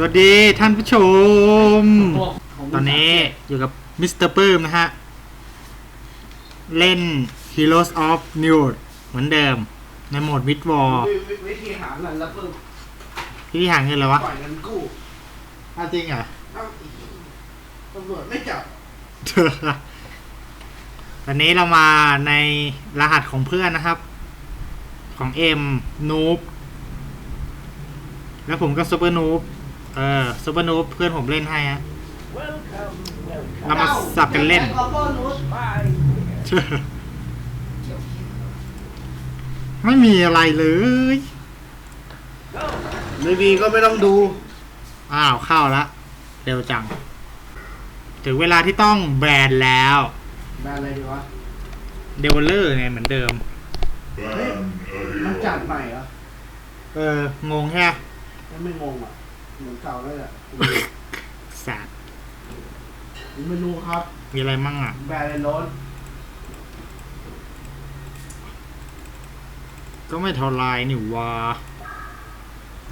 สวัสดีท่านผู้ชม ตอนนี้อยู่กับมิสเตอร์ปื้มนะฮะ เล่น Heroes of New เหมือนเดิม ในโหมด Mid War วิวิธีหาเงินแล้วเพิ่มที่หาเงินเลยวะปล่อยเงินกู้อ้าวจริงเหรอเอ้าอีกตำรวจไม่จับตอนนี้เรามาในรหัสของเพื่อนนะครับ ของเอ็มนูบแล้วผมก็ซูเปอร์นูบ เออซูเปอร์นูบเพื่อนผมเล่นให้ฮะเรามาสับกันเล่นคอปเปอร์นูสไปไม่มีอะไรเลย ไม่มีก็ไม่ต้องดู อ้าวเข้าละเร็วจัง ถึงเวลาที่ต้องแบรนด์แล้ว แบรนด์อะไรดีวะ เดเวลเลอร์ไงเหมือนเดิมเฮ้ยมันจัดใหม่เหรอ เออ งงแค่ยังไม่งงอะ เหมือนเก่าเลยอะสาดไม่รู้ครับ มีอะไรมั่งอะ แบรนด์อะไรโน้นก็ไม่เท่าไรนี่วะ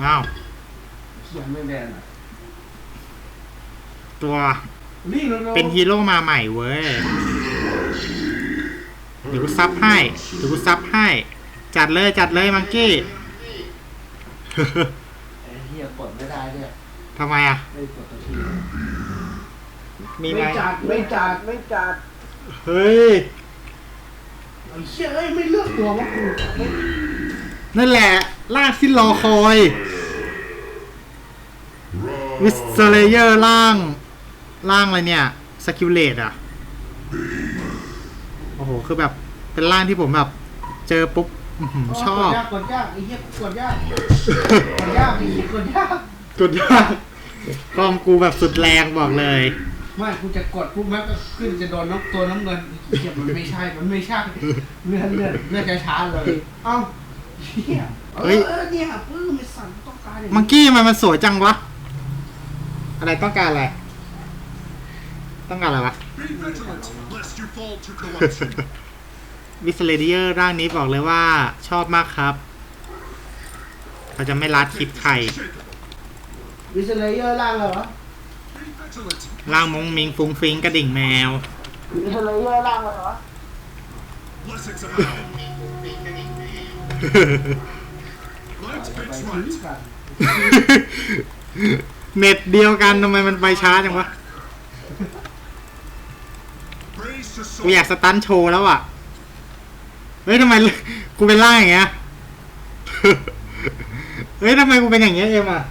อ้าวเขียนไม่แบรนด์อะตัว นี่เร็วๆเป็นฮีโร่มาใหม่เว้ย เดี๋ยวกูซับให้ เดี๋ยวกูซับให้ จัดเลยจัดเลยมังกี้ไอ้เฮีย กดไม่ได้เนี่ยทำไมอะ ไม่กดตัวทีมีไหมไม่จัดไม่จัดไม่จัดเฮ้ยไอ้เชี่ยเอ้ยไม่เลือกตัววะกูไม่นั่นแหละล่างที่รอคอยวิสเซเลเยอร์ล่าง ล่างอะไรเนี่ยสกิลเลตอะ โอ้โห คือแบบ เป็นร่างที่ผมแบบ เจอปุ๊บ อื้อหือชอบกดยากกดยากไอ้เหี้ยกดยากกดยากไอ้เหี้ยกดยากกดยากกล้องกูแบบสุดแรงบอกเลย ไม่กูจะกดปุ๊บแม่งก็ขึ้นจะโดนน้ำตัวน้ำเงินไอ้เหี้ยมันไม่ใช่มันไม่ใช่เลื่อนเลื่อนเลื่อนช้าๆเลย เอ้าเหี้ยเอเฮ้ย อเออเนี่ยปื้มไม่สั่นต้องการอย่างมังกี้ทำไมมันสวยจังวะ อะไรต้องการอะไร ต้องการอะไรวะ Be vigilant, lest you fall to corruption. วิสเลเดียร์ร่างนี้บอกเลยว่าชอบมากครับเราจะไม่ลัดคลิปใครวิสเลเยอร์ล่างเลยวะ Be vigilant, ร่างมงมิงฟุ้งฟิงกระดิ่งแมววิสเลเยอร์ล่างเลยวะ blessings abound. Light ไป fits ทิ้ง right. กันเน็ตเดียวกันทำไมมันไปช้าจังวะ Praise to กูอยาก soul. สตันโชว์แล้วอะ เฮ้ยทำไมกูเป็นร่างอย่างเงี้ย เฮ้ยทำไมกูเป็นอย่างเงี้ยเอ็มอะ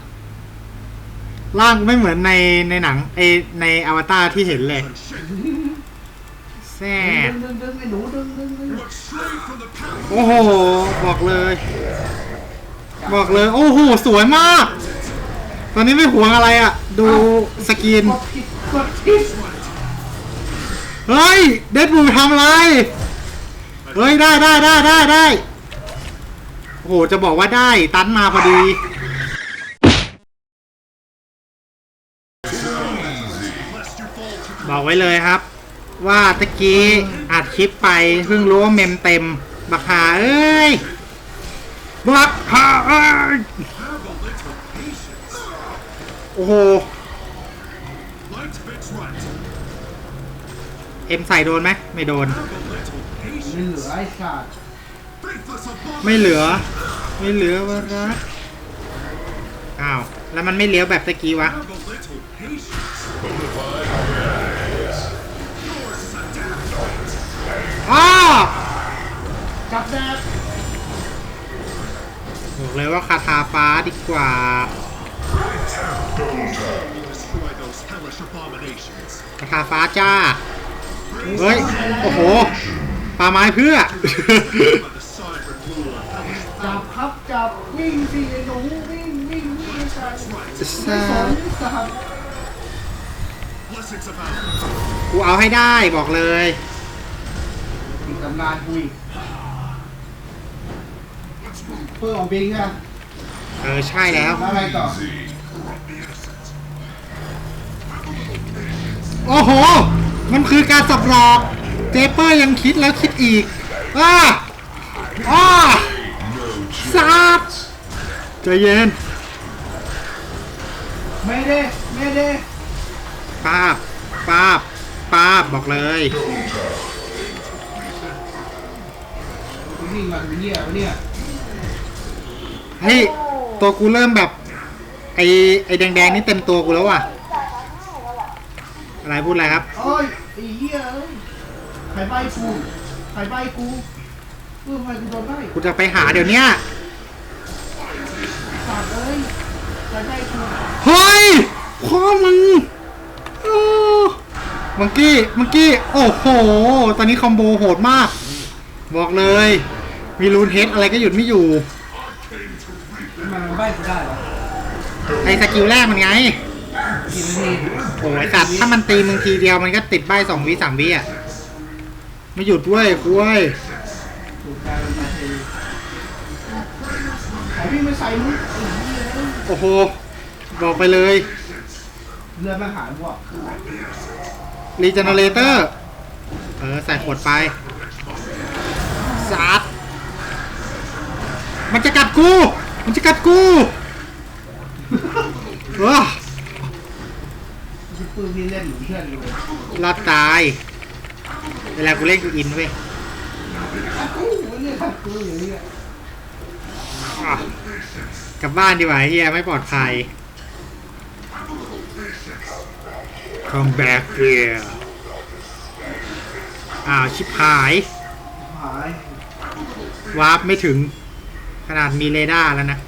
ร่างกูไม่เหมือนในในหนังไอในอวตารที่เห็นเลยแซ่ดึบโอ้โห บอกเลย บอกเลย โอ้โห สวยมาก ตอนนี้ไม่หวงอะไรอะ ดูสกรีนเฮ้ย เดดบูทำอะไร เฮ้ยได้ได้ได้ได้ได้โอ้โหจะบอกว่าได้ตันมาพอดี บอกไว้เลยครับ ว่าตะกี้อัดคลิปไปเพิ่งรู้ว่าเมมเต็มบักหาเอ้ยบักหาเอ้ยโอ้โหเอ็มใส่โดนไหมไม่โดน ไม่เหลื patience. อไอ้ขาด Faithless above. ไม่เหลือ ไม่เหลือวะรักอ้าว แล้วมันไม่เลี้ยวแบบตะกี้วะ Have a little patience. Yours is a damn fight. อ้าวจับแดดบอกเลยว่าคาถาฟ้าดีกว่า Destroy those hellish abominations. คาถาฟ้าจ้า เฮ้ย โอ้โห ปลาไม้เพื่อ จับครับจับวิ่งสิไอ้หนูวิ่งวิ่งวิ่งไม่ใช่ right. ไม่สอนไม่สับ Blessings abound. กูเอาให้ได้บอกเลย มีตำนานกูอีกเพื่อเอาบิงอะเออใช่แล้วแล้วอะไรต่อโอ้โห มันคือการสับหลอก เจเปอร์ยังคิดแล้วคิดอีกอ้าอ้าสับใจเย็น ไม่ได้ไม่ได้ป้าบป้าบป้าบบอกเลยวิ่งมาเป็นเหี้ยวะเนี่ยเฮ้ยตัวกูเริ่มแบบ ไอไอแดงๆนี่เต็มตัวกูแล้วว่ะอะไรพูดอะไรครับ โอ้ยไอ้เหี้ยเอ้ย ใครใบกูใครใบกูเออทำไมกูโดนใบกูจะไปหาเดี๋ยวเนี้ยสัตว์เอ้ยใครใบกูเฮ้ยพ่อมึงโอ้มังกี้มังกี้ โอ้โห ตอนนี้คอมโบโหดมาก บอกเลย มีรูนเฮดอะไรก็หยุดไม่อยู่ทำไมมันใบกูได้วะไอสกิลแรกมันไงกี่นาทีโอ้ยสัตว์ถ้ามันตีมึงทีเดียวมันก็ติดใบสองวิสามวิอะ ไม่หยุดเว้ยคุยถูกการเป็นนาทีใครวิ่งไม่ใส่มึงไอ้เหี้ยเอ้ยโอ้โห บอกไปเลย เรือมาหายว่ะรีเจเนเรเตอร์ เออ ใส่ขวดไปสัตว์มันจะกัดกู มันจะกัดกูเออที่ปืนที่เล่นเหมือนเพื่อนเลยรอดตาย เวลากูเล่นกูอินเว้ยอะกูเนี่ยทักกูอย่างเงี้ยอะกลับบ้านดีกว่าเฮียไม่ปลอดภัย Come back here อ้าว ชิบหาย หายวาร์ปไม่ถึง ขนาดมีเรดาร์แล้วนะ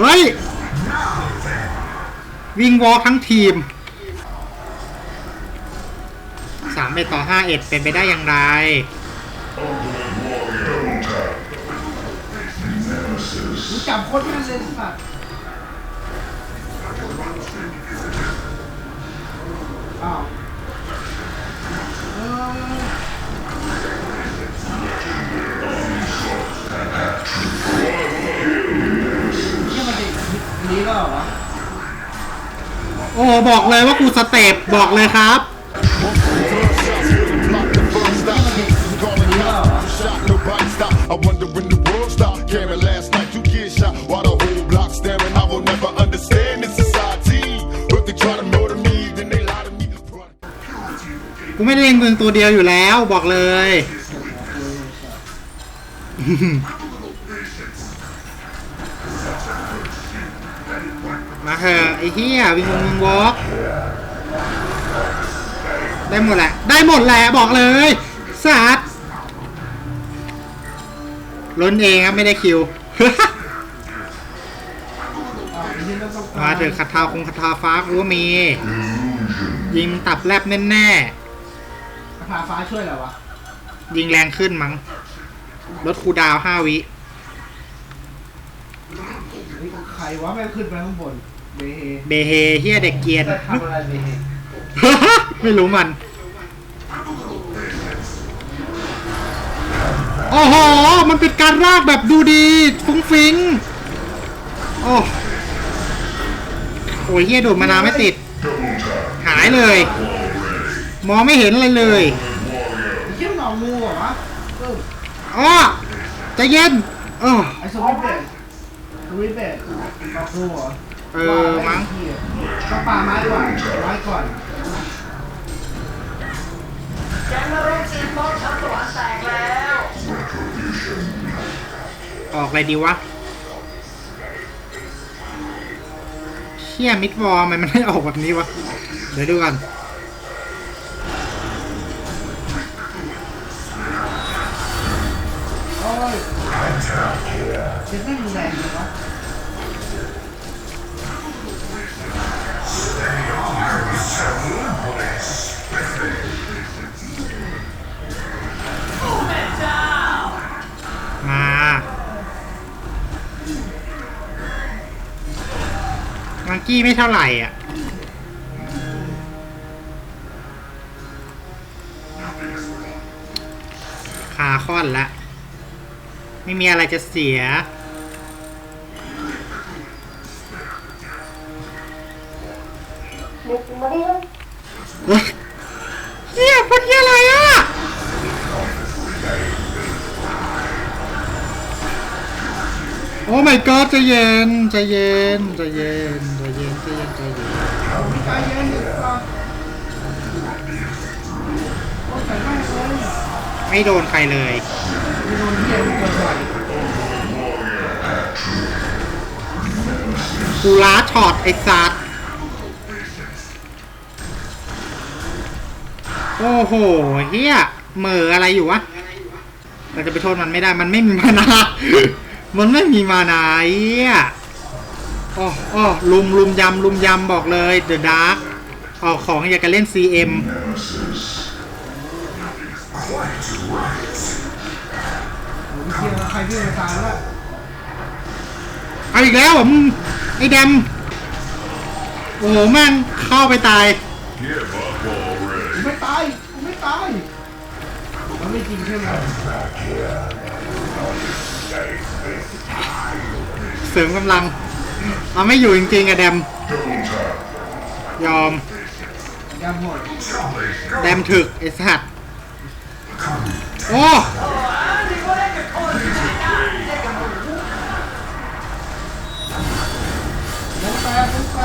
เฮ้ย วิ่งวอลทั้งทีมสามเอ็ดต่อห้าเอ็ดเป็นไปได้อย่างไร จับคตรแม่นเลยสัตว์อ้าวเออ นนี้ก็เหรอวะโอ้บอกเลยว่ากูสเต็ปบอกเลยครับ Calling me out, shot, nobody stop. I wonder when the world stopped. Caring last night, you get shot while the whole block staring. I will never understand this society. But they try to murder me, then they lie to me. กูไม่ได้เล่นเมืองตัวเดียวอยู่แล้วบอกเลย ไอ้เหี้ยวิงวงวิงวอล์กได้หมดแหละ ได้หมดแหละบอกเลยสัตว์ล้นเองครับไม่ได้คิวอ้าวไอ้ที่เราต้องกรมาเถอะคาถาคงคาถาฟ้ากูว่ามี ยิงตับแลบแน่คาถาฟ้าช่วยเหรอวะๆยิงแรงขึ้นมั้งลดคูลดาวน์ห้าวินี่ใครวะแม่งขึ้นไปข้างบน เบเฮเฮียเด็กเกรียน จะ ทำอะไรเบเฮไม่รู้มัน โอ้โห มันเป็นการลากแบบดูดีฟุ้งฟิง โอ้โอ้ยเฮียดูดมานาวไม่ติด หายเลย มองไม่เห็นอะไรเลยเหี้ยมันเอางูเหรอวะเอออ้อใจะเย็นโอ้ไอ้สวิตเบดสวิตเบดเอางูเหรอ เออมั้งไอ้เหี้ยก็ปาไม้ก่อนไม้ก่อนออกอะไรดีวะเชี่ยมิดวอลมันมันไม่ออกแบบนี้วะ เดี๋ยวดูกันโอ้ยเจ็บแม่งรุนแรงเลยวะ มังกี้ไม่เท่าไหร่อะคาคอนละ ไม่มีอะไรจะเสีย เย็นใจเย็นใจเย็นใจเย็นใจเย็นใจเย็นใจเย็นไม่โดนใครเลยกูล้าช็อตไอ้สัตว์โอ้โหเฮียเหม่ออะไรอยู่วะเราจะไปโทษมันไม่ได้มันไม่มีมานา มันไม่มีมานาเฮียโอ้โอ้ลุมลุมยำลุมยำบอกเลยเดอะดาร์กออกของอยากจะเล่น CM ผมเชียร์ใครที่จะตายแล้วเอาอีกแล้วเหรอมึงไอ้ดำโอ้โหแม่งเข้าไปตายไม่ตายไม่ตายมันไม่จริงใช่ไหม เสริมกำลัง เอาไม่อยู่จริงๆอะแดม ยอมยำหดแดมถึก ไอ้สัตว์โอ้แล้วแปลแล้วแปล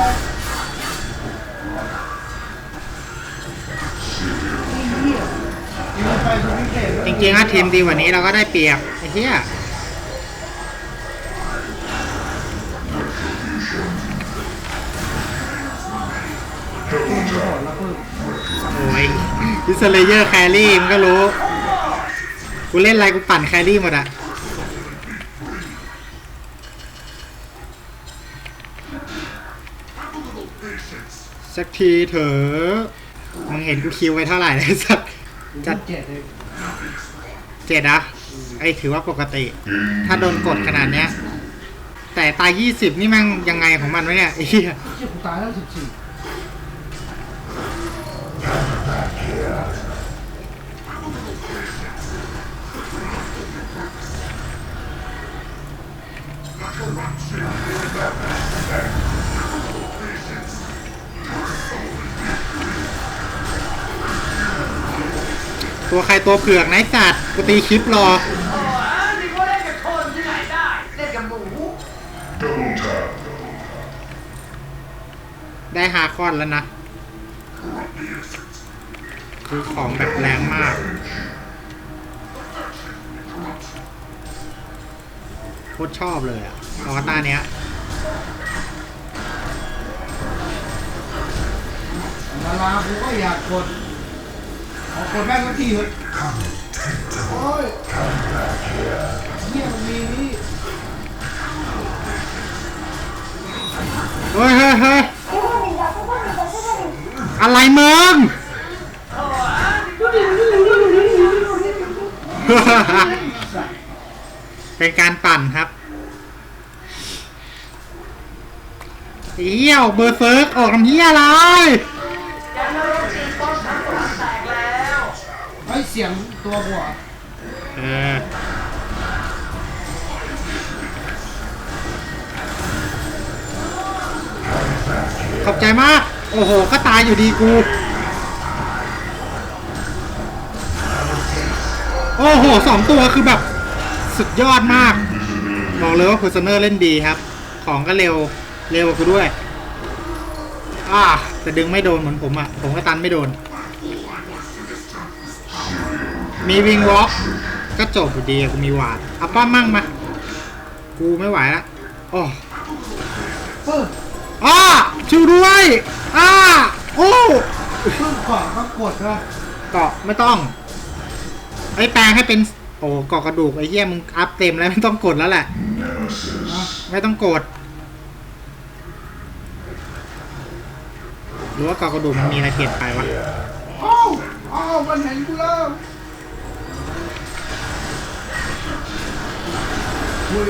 นี่เหี้ยนี่ไปดูพิเศษจริงๆถ้าทีมดีกว่านี้เราก็ได้เปรียบไอ้เหี้ย คุณโหดแล้วเพิ่มโอ้ยดิสเลเยอร์แครี่มันก็รู้ กูเล่นอะไรกูปั่นแครี่หมดอะสักทีเถอะมึงเห็นกูคิวไว้เท่าไหร่เลยสักจัดเจ็ดเลยเจ็ดอะไอ้ถือว่าปกติ ถ้าโดนกดขนาดเนี้ย แต่ตายยี่สิบนี่แมันยังไงของมันวะเนี่ยไอ้เหี้ยเชี่ยกูตายแล้วสิบสี่ ตัวใครตัวเผือกนะไอ้สัตว์กูตีคลิปรอนี่ก็เล่นกับคนที่ไหนได้ เล่นกับหมูได้ฮาคอนแล้วนะ คือของแบบแรงมาก โคตรชอบเลยอะ อวตารเนี้ยดารากูก็อยากกดขอกดแม่งสักทีเถอะโอ้ยเหี้ยมันมีนี่เฮ้ยเฮ้ยเฮ้ยอะไรมึงเป็นการปั่นครับ เหี้ยวเบอร์เซิร์กออกทำเหี้ยอะไรแกนรกตีป้อมทั้งหลังแตกแล้วไอ้ยเสียงตัวกูอะเออขอบใจมาก โอ้โห ก็ตายอยู่ดีกู โอ้โหสองตัวคือแบบสุดยอดมาก บอกเลยว่าคูซเนอร์เล่นดีครับ ของก็เร็ว เร็วกว่ากูด้วย อ่าแต่ดึงไม่โดนเหมือนผมอะ ผมก็ตันไม่โดน มีวิงวอล์กก็จบอยู่ดีอะกูมีหวาดเอาป้ามั่งมา กูไม่ไหวละโอ้เพิ่มอ้าช่วยด้วยอ้าโอ้เพิ่มก่อนก็กดนะเกาะไม่ต้องไอ้แปลงให้เป็นโอ้เกาะกระดูกไอ้เหี้ยมึงอัพเต็มแล้วไม่ต้องกดแล้วแหละนะไม่ต้องกด หรือว่าเกาะกระดูกมันมีอะไรเปลี่ยนไปวะเอ้าวอ้าวมันเห็นกูแล้วคุย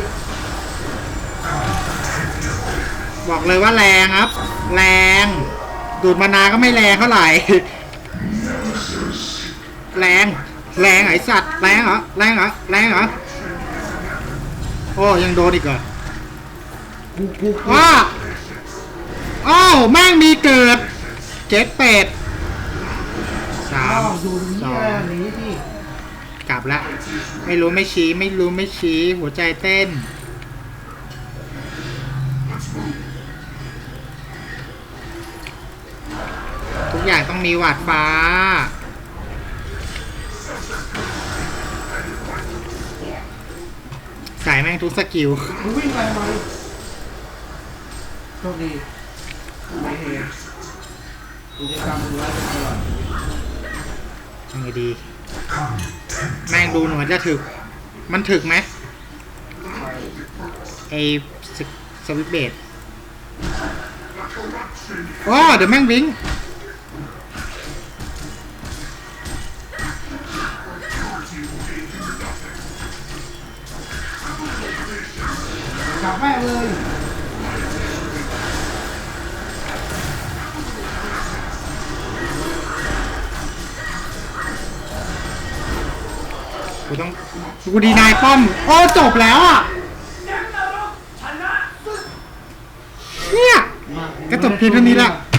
บอกเลยว่าแรงครับ แรง ดูดมานาก็ไม่แรงเท่าไหร่ แรง แรงไอสัตว์ แรงเหรอ แรงเหรอ แรงเหรอ โอ้ยังโดนอีกเหรอกูกูกูว้าอ้าวแม่งมีเกิด เจ็ดแปดสามสองหนีพี่กลับละไม่รู้ไม่ชี้ไม่รู้ไม่ชี้ หัวใจเต้น ทุกอย่างต้องมีหวัดฟ้า สายแม่งทุกสกิลวิ่งไปไหมโชคดีไม่เห็น กิจกรรมมึงไว้ตลอดยังไงดี แม่งดูหนูจะถึก มันถึกไหมไอสสวิตช์เบดโอ้เดี๋ยวแม่งบิง กูดีนายป้อม โอ้จบแล้วอะ เนี่ยก็จบเพียงเท่านี้ละ